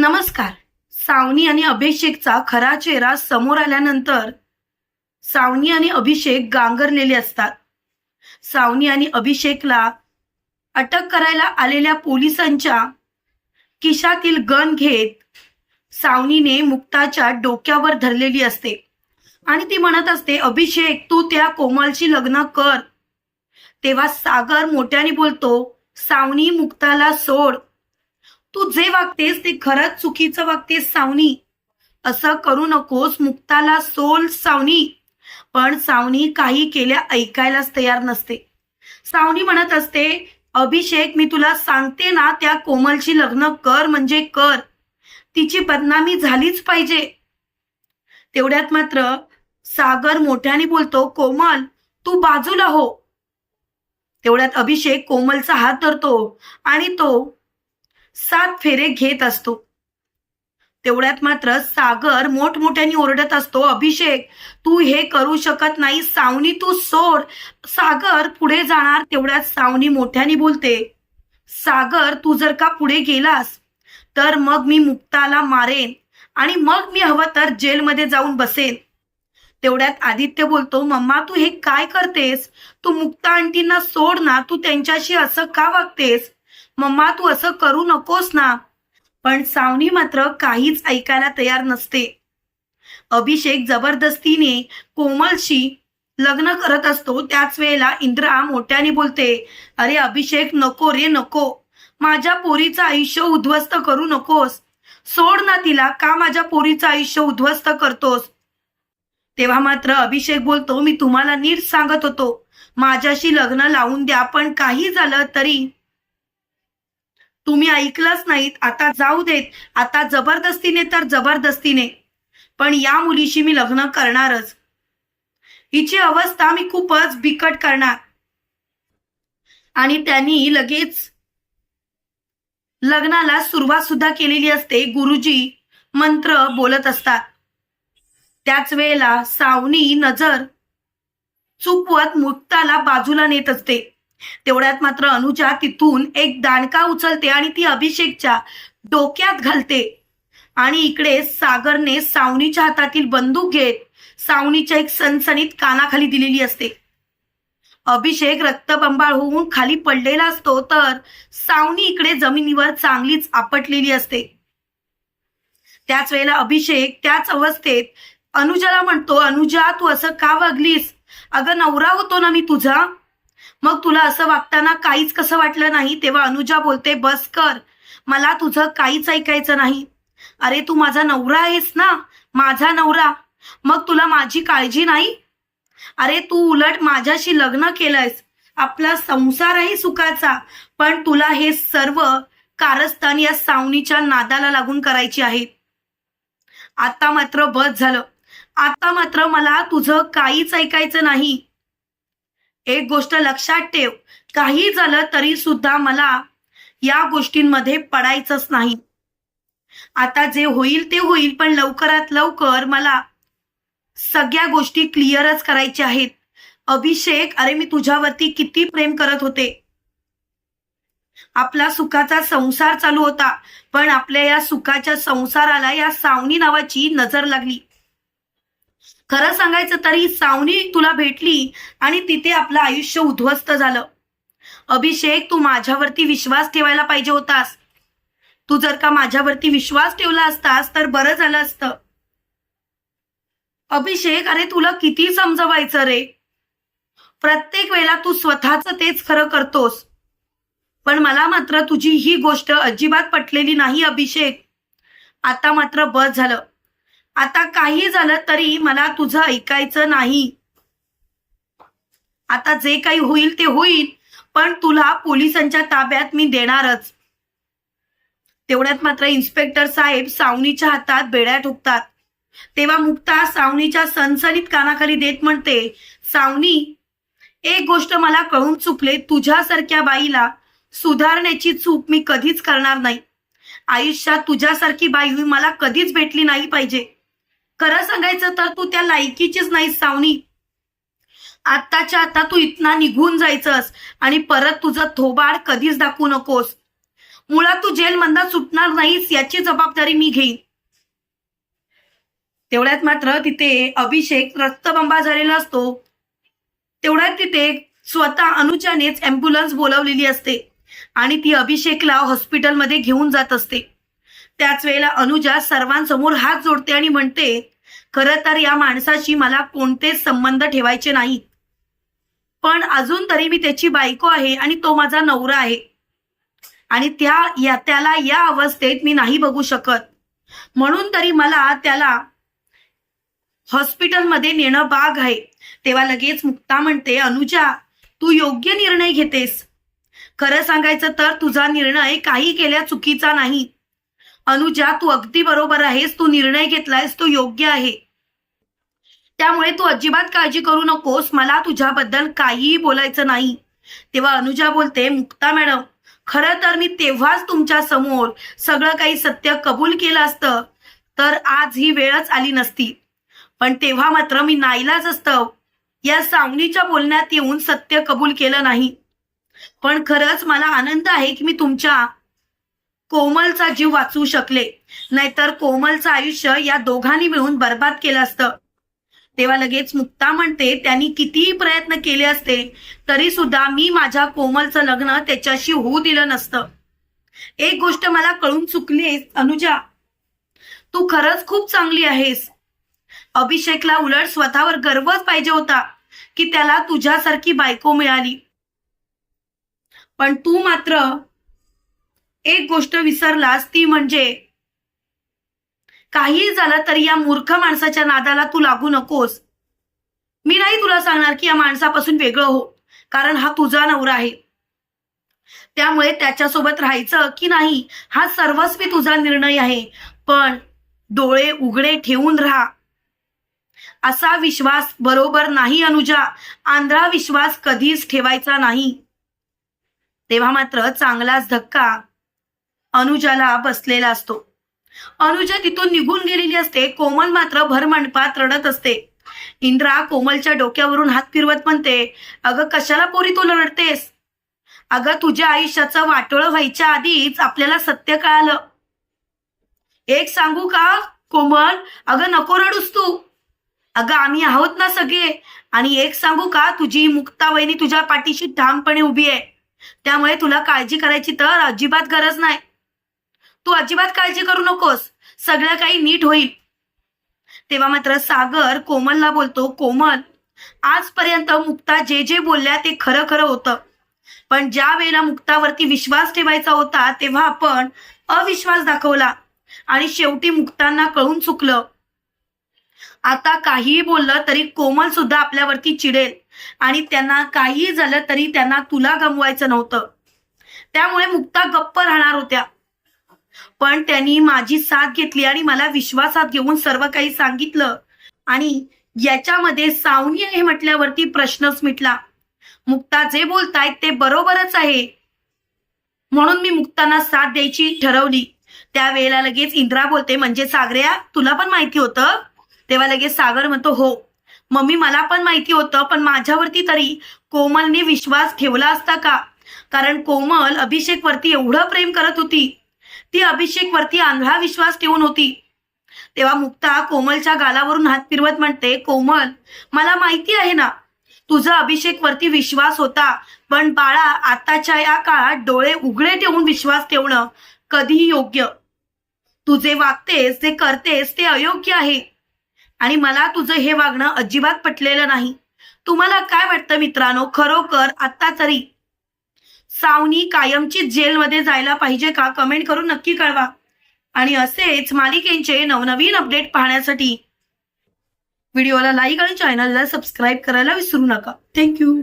नमस्कार. सावनी आणि अभिषेकचा खरा चेहरा समोर आल्यानंतर सावनी आणि अभिषेक गांगरलेले असतात. सावनी आणि अभिषेकला अटक करायला आलेल्या पोलिसांच्या खिशातील गन घेत सावनीने मुक्ताच्या डोक्यावर धरलेली असते. आणि ती म्हणत असते अभिषेक तू त्या कोमलशी लग्न कर. तेव्हा सागर मोठ्याने बोलतो सावनी मुक्ताला सोड. तू जे वागतेस ते खरंच चुकीचं वागतेस सावनी. असं करू नकोस मुक्ताला सोल सावनी. पण सावनी काही केल्या ऐकायलाच तयार नसते. सावनी म्हणत असते अभिषेक मी तुला सांगते ना त्या कोमलशी लग्न कर म्हणजे कर. तिची बदनामी झालीच पाहिजे. तेवढ्यात मात्र सागर मोठ्याने बोलतो कोमल तू बाजूला हो. तेवढ्यात अभिषेक कोमलचा हात धरतो आणि तो सात फेरे घेत असतो. तेवढ्यात मात्र सागर मोठमोठ्याने ओरडत असतो अभिषेक तू हे करू शकत नाही सावनी तू सोड. सागर पुढे जाणार तेवढ्यात सावनी मोठ्याने बोलते सागर तू जर का पुढे गेलास तर मग मी मुक्ताला मारेन आणि मग मी हवं तर जेलमध्ये जाऊन बसेन. तेवढ्यात आदित्य बोलतो मम्मा तू हे काय करतेस? तू मुक्ता आंटींना सोड ना तू त्यांच्याशी असं का वागतेस? मम्मा तू असं करू नकोस ना. पण सावनी मात्र काहीच ऐकायला तयार नसते. अभिषेक जबरदस्तीने कोमलशी लग्न करत असतो. त्याच वेळेला इंद्रा मोठ्याने बोलते अरे अभिषेक नको रे नको. माझ्या पोरीचं आयुष्य उद्ध्वस्त करू नकोस. सोड ना तिला का माझ्या पोरीचं आयुष्य उद्ध्वस्त करतोस? तेव्हा मात्र अभिषेक बोलतो मी तुम्हाला नीट सांगत होतो. माझ्याशी लग्न लावून द्या पण काही झालं तरी तुम्ही ऐकलंच नाहीत. आता जाऊ देत. आता जबरदस्तीने तर जबरदस्तीने. पण या मुलीशी मी लग्न करणारच. हिची अवस्था मी खूपच बिकट करणार. आणि त्यांनी लगेच लग्नाला सुरुवात सुद्धा केलेली असते. गुरुजी मंत्र बोलत असतात. त्याच वेळेला सावनी नजर चुकवत मुक्ताला बाजूला नेत असते. तेवढ्यात मात्र अनुजा तिथून एक दांडका उचलते आणि ती अभिषेकच्या डोक्यात घालते. आणि इकडे सागरने सावनीच्या हातातील बंदूक घेत सावनीच्या एक सणसणीत कानाखाली दिलेली असते. अभिषेक रक्तबंबाळ होऊन खाली पडलेला असतो तर सावनी इकडे जमिनीवर चांगलीच आपटलेली असते. त्याच वेळेला अभिषेक त्याच अवस्थेत अनुजाला म्हणतो अनुजा तू असं का वागलीस? अगं नवरा होतो ना मी तुझा? मग तुला असं वागताना काहीच कसं वाटलं नाही? तेव्हा अनुजा बोलते बस कर. मला तुझं काहीच ऐकायचं नाही. अरे तू माझा नवरा आहेस ना? माझा नवरा. मग तुला माझी काळजी नाही? अरे तू उलट माझ्याशी लग्न केलंयस. आपला संसार आहे सुखाचा पण तुला हे सर्व कारस्थान या सावनीच्या नादाला लागून करायची आहे. आता मात्र बस झालं. आता मात्र मला तुझं काहीच ऐकायचं नाही. एक गोष्ट लक्षात ठेव. काही झालं तरी सुद्धा मला या गोष्टींमध्ये पडायचंच नाही. आता जे होईल ते होईल पण लवकरात लवकर मला सगळ्या गोष्टी क्लिअरच करायच्या आहेत. अभिषेक अरे मी तुझ्यावरती किती प्रेम करत होते. आपला सुखाचा संसार चालू होता पण आपल्या या सुखाच्या संसाराला या सावनी नावाची नजर लागली. खरं सांगायचं तरी सावनी तुला भेटली आणि तिथे आपलं आयुष्य उद्ध्वस्त झालं. अभिषेक तू माझ्यावरती विश्वास ठेवायला पाहिजे होतास. तू जर का माझ्यावरती विश्वास ठेवला असतास तर बरं झालं असतं. अभिषेक अरे तुला किती समजवायचं रे? प्रत्येक वेळेला तू स्वतःच तेच खरं करतोस. पण मला मात्र तुझी ही गोष्ट अजिबात पटलेली नाही अभिषेक. आता मात्र बस झालं. आता काही झालं तरी मला तुझं ऐकायचं नाही. आता जे काही होईल ते होईल पण तुला पोलिसांच्या ताब्यात मी देणारच. तेवढ्यात मात्र इन्स्पेक्टर साहेब सावनीच्या हातात बेड्या ठोकतात. तेव्हा मुक्ता सावनीच्या सणसणीत कानाखाली देत म्हणते सावनी एक गोष्ट मला कळून चुकले तुझ्यासारख्या बाईला सुधारण्याची चूक मी कधीच करणार नाही. आयुष्यात तुझ्यासारखी बाई मला कधीच भेटली नाही पाहिजे. खरं सांगायचं तर तू त्या लायकीचीच नाही सावनी. आत्ताच्या आता तू इतना निघून जायचंस आणि परत तुझं थोबाड कधीच दाखवू नकोस. मुळात तू जेलमधनं सुटणार नाहीस याची जबाबदारी मी घेईन. तेवढ्यात मात्र तिथे अभिषेक रक्तबंबा झालेला असतो. तेवढ्यात तिथे स्वतः अनुजानेच अँब्युलन्स बोलावलेली असते आणि ती अभिषेकला हॉस्पिटलमध्ये घेऊन जात असते. त्याच वेळेला अनुजा सर्वांसमोर हात जोडते आणि म्हणते खरं तर या माणसाशी मला कोणतेच संबंध ठेवायचे नाहीत. पण अजून तरी मी त्याची बायको आहे आणि तो माझा नवरा आहे. आणि त्या या त्याला या अवस्थेत मी नाही बघू शकत. म्हणून तरी मला त्याला हॉस्पिटलमध्ये नेणं बाग आहे. तेव्हा लगेच मुक्ता म्हणते अनुजा तू योग्य निर्णय घेतेस. खरं सांगायचं तर तुझा निर्णय काही केल्या चुकीचा नाही. अनुजा तू अगदी बरोबर आहेस. तू निर्णय घेतलायस. तो योग्य आहे. त्यामुळे तू अजिबात काळजी करू नकोस. मला तुझ्याबद्दल काहीही बोलायचं नाही. तेव्हा अनुजा बोलते मुक्ता मॅडम खरं तर मी तेव्हाच तुमच्यासमोर सगळं काही सत्य कबूल केलं असतं. तर आज ही वेळच आली नसती. पण तेव्हा मात्र मी नाईलाज असतं. या सावनीच्या बोलण्यात येऊन सत्य कबूल केलं नाही. पण खरंच मला आनंद आहे की मी तुमच्या कोमलचा जीव वाचवू शकले. नाहीतर कोमलचं आयुष्य या दोघांनी मिळून बर्बाद केलं असतं. तेव्हा लगेच मुक्ता म्हणते त्यांनी कितीही प्रयत्न केले असते तरी सुद्धा मी माझ्या कोमलचं लग्न त्याच्याशी होऊ दिलं नसतं. एक गोष्ट मला कळून चुकली अनुजा. तू खरंच खूप चांगली आहेस. अभिषेकला उलट स्वतःवर गर्वच पाहिजे होता की त्याला तुझ्यासारखी बायको मिळाली. पण तू मात्र एक गोष्ट विसरलास ती म्हणजे काही झालं तरी या मूर्ख माणसाच्या नादाला तू लागू नकोस. मी नाही तुला सांगणार की या माणसापासून वेगळं हो कारण हा तुझा नवरा आहे. त्यामुळे त्याच्यासोबत राहायचं की नाही हा सर्वस्वी तुझा निर्णय आहे. पण डोळे उघडे ठेवून राहा. असा विश्वास बरोबर नाही अनुजा. आंधळा विश्वास कधीच ठेवायचा नाही. तेव्हा मात्र चांगलाच धक्का अनुजाला बसलेला असतो. अनुजा तिथून निघून गेलेली असते. कोमल मात्र भरमंडपात रडत असते. इंद्रा कोमलच्या डोक्यावरून हात फिरवत म्हणते अगं कशाला पोरी तू रडतेस? अगं तुझ्या आयुष्याचं वाटोळ व्हायच्या आधीच आपल्याला सत्य कळालं. एक सांगू का कोमल? अगं नको रडूस तू. अगं आम्ही आहोत ना सगळे. आणि एक सांगू का तुझी मुक्ता वहिनी तुझ्या पाठीशी ठामपणे उभी आहे. त्यामुळे तुला काळजी करायची तर अजिबात गरज नाही. तू अजिबात काळजी करू नकोस. सगळं काही नीट होईल. तेव्हा मात्र सागर कोमलला बोलतो कोमल आजपर्यंत मुक्ता जे जे बोलल्या ते खरं खरं होतं. पण ज्या वेळेला मुक्तावरती विश्वास ठेवायचा होता तेव्हा आपण अविश्वास दाखवला आणि शेवटी मुक्तांना कळून चुकलं. आता काहीही बोललं तरी कोमल सुद्धा आपल्यावरती चिडेल आणि त्यांना काहीही झालं तरी त्यांना तुला गमवायचं नव्हतं. त्यामुळे मुक्ता गप्प राहणार होत्या. पण त्यांनी माझी साथ घेतली आणि मला विश्वासात घेऊन सर्व काही सांगितलं. आणि याच्यामध्ये सावनी आहे म्हटल्यावरती प्रश्नच मिटला. मुक्ता जे बोलतायत ते बरोबरच आहे. म्हणून मी मुक्तांना साथ द्यायची ठरवली. त्यावेळेला लगेच इंद्रा बोलते म्हणजे सागर्या तुला पण माहिती होतं? तेव्हा लगेच सागर म्हणतो हो. मम्मी मला पण माहिती होतं पण माझ्यावरती तरी कोमलने विश्वास ठेवला असता का? कारण कोमल अभिषेकवरती एवढं प्रेम करत होती. ती अभिषेक वरती आंधळा विश्वास ठेवून होती. तेव्हा मुक्ता कोमलच्या गालावरून हात फिरवत म्हणते कोमल मला माहिती आहे ना तुझा अभिषेक वरती विश्वास होता पण बाळा आताच्या या काळात डोळे उघडे ठेवून विश्वास ठेवणं कधीही योग्य. तू जे वागतेस जे करतेस ते अयोग्य आहे. आणि मला तुझं हे वागणं अजिबात पटलेलं नाही. तुम्हाला काय वाटतं मित्रांनो? खरोखर आता तरी सावनी कायमची जेलमध्ये जायला पाहिजे का? कमेंट करून नक्की कळवा. आणि असेच मालिकेंचे नवनवीन अपडेट पाहण्यासाठी व्हिडिओला लाईक आणि चॅनलला सबस्क्राईब करायला विसरू नका. थँक्यू